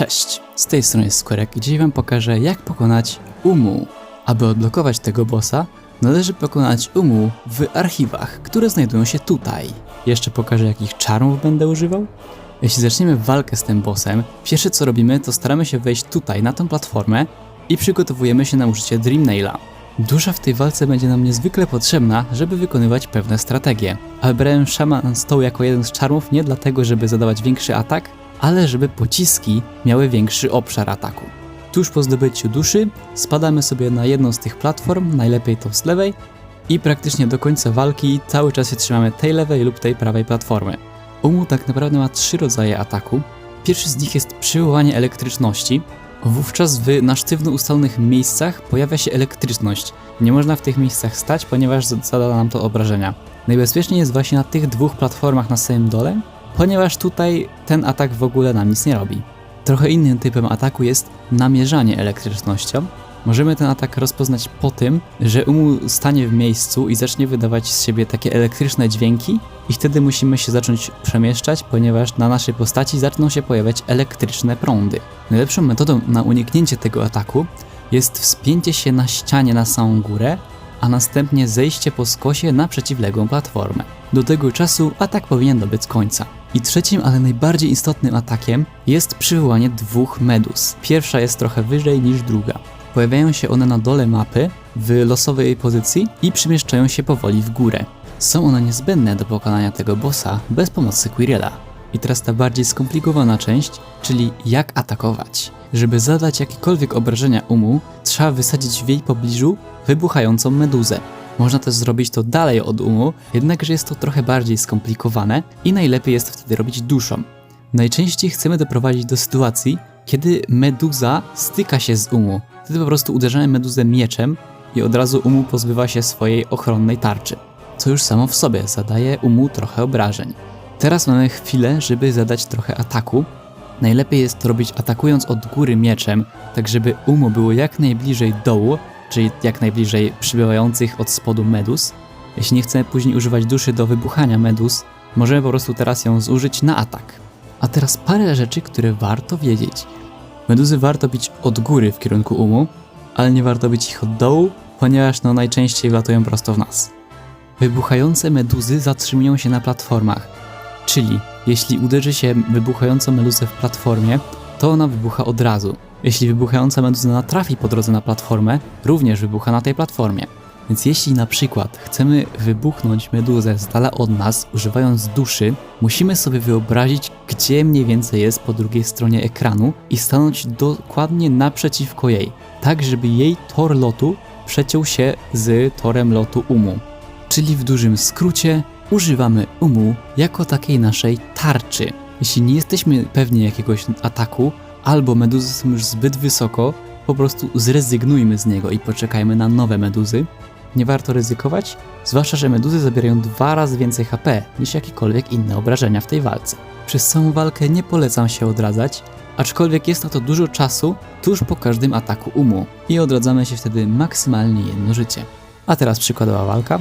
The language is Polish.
Cześć, z tej strony jest Skórek i dzisiaj wam pokażę jak pokonać Umu. Aby odblokować tego bossa, należy pokonać Umu w archiwach, które znajdują się tutaj. Jeszcze pokażę jakich czarów będę używał. Jeśli zaczniemy walkę z tym bossem, pierwsze co robimy to staramy się wejść tutaj na tą platformę i przygotowujemy się na użycie Dreamnaila. Dusza w tej walce będzie nam niezwykle potrzebna, żeby wykonywać pewne strategie. A wybrałem Shaman Stone jako jeden z czarów nie dlatego, żeby zadawać większy atak, ale żeby pociski miały większy obszar ataku. Tuż po zdobyciu duszy spadamy sobie na jedną z tych platform, najlepiej tą z lewej i praktycznie do końca walki cały czas się trzymamy tej lewej lub tej prawej platformy. Umu tak naprawdę ma trzy rodzaje ataku. Pierwszy z nich jest przywołanie elektryczności. Wówczas w na sztywno ustalonych miejscach pojawia się elektryczność. Nie można w tych miejscach stać, ponieważ zada nam to obrażenia. Najbezpieczniej jest właśnie na tych dwóch platformach na samym dole, ponieważ tutaj ten atak w ogóle nam nic nie robi. Trochę innym typem ataku jest namierzanie elektrycznością. Możemy ten atak rozpoznać po tym, że Umu stanie w miejscu i zacznie wydawać z siebie takie elektryczne dźwięki i wtedy musimy się zacząć przemieszczać, ponieważ na naszej postaci zaczną się pojawiać elektryczne prądy. Najlepszą metodą na uniknięcie tego ataku jest wspięcie się na ścianie na samą górę, a następnie zejście po skosie na przeciwległą platformę. Do tego czasu atak powinien dobiec końca. I trzecim, ale najbardziej istotnym atakiem jest przywołanie dwóch medus. Pierwsza jest trochę wyżej niż druga. Pojawiają się one na dole mapy w losowej pozycji i przemieszczają się powoli w górę. Są one niezbędne do pokonania tego bossa bez pomocy Quirrella. I teraz ta bardziej skomplikowana część, czyli jak atakować. Żeby zadać jakiekolwiek obrażenia umu, trzeba wysadzić w jej pobliżu wybuchającą meduzę. Można też zrobić to dalej od umu, jednakże jest to trochę bardziej skomplikowane i najlepiej jest wtedy robić duszą. Najczęściej chcemy doprowadzić do sytuacji, kiedy meduza styka się z umu. Wtedy po prostu uderzamy meduzę mieczem i od razu umu pozbywa się swojej ochronnej tarczy, co już samo w sobie zadaje umu trochę obrażeń. Teraz mamy chwilę, żeby zadać trochę ataku. Najlepiej jest to robić atakując od góry mieczem, tak żeby umu było jak najbliżej dołu, czyli jak najbliżej przybywających od spodu medus. Jeśli nie chcemy później używać duszy do wybuchania medus, możemy po prostu teraz ją zużyć na atak. A teraz parę rzeczy, które warto wiedzieć. Meduzy warto bić od góry w kierunku umu, ale nie warto bić ich od dołu, ponieważ no najczęściej wlatują prosto w nas. Wybuchające meduzy zatrzymują się na platformach, czyli jeśli uderzy się wybuchającą meduzę w platformie, to ona wybucha od razu. Jeśli wybuchająca meduza natrafi po drodze na platformę, również wybucha na tej platformie. Więc jeśli na przykład chcemy wybuchnąć meduzę z dala od nas, używając duszy, musimy sobie wyobrazić, gdzie mniej więcej jest po drugiej stronie ekranu i stanąć dokładnie naprzeciwko jej, tak żeby jej tor lotu przeciął się z torem lotu Umu. Czyli w dużym skrócie używamy Umu jako takiej naszej tarczy. Jeśli nie jesteśmy pewni jakiegoś ataku, albo meduzy są już zbyt wysoko, po prostu zrezygnujmy z niego i poczekajmy na nowe meduzy. Nie warto ryzykować, zwłaszcza, że meduzy zabierają dwa razy więcej HP niż jakiekolwiek inne obrażenia w tej walce. Przez całą walkę nie polecam się odradzać, aczkolwiek jest na to dużo czasu tuż po każdym ataku umu i odradzamy się wtedy maksymalnie jedno życie. A teraz przykładowa walka.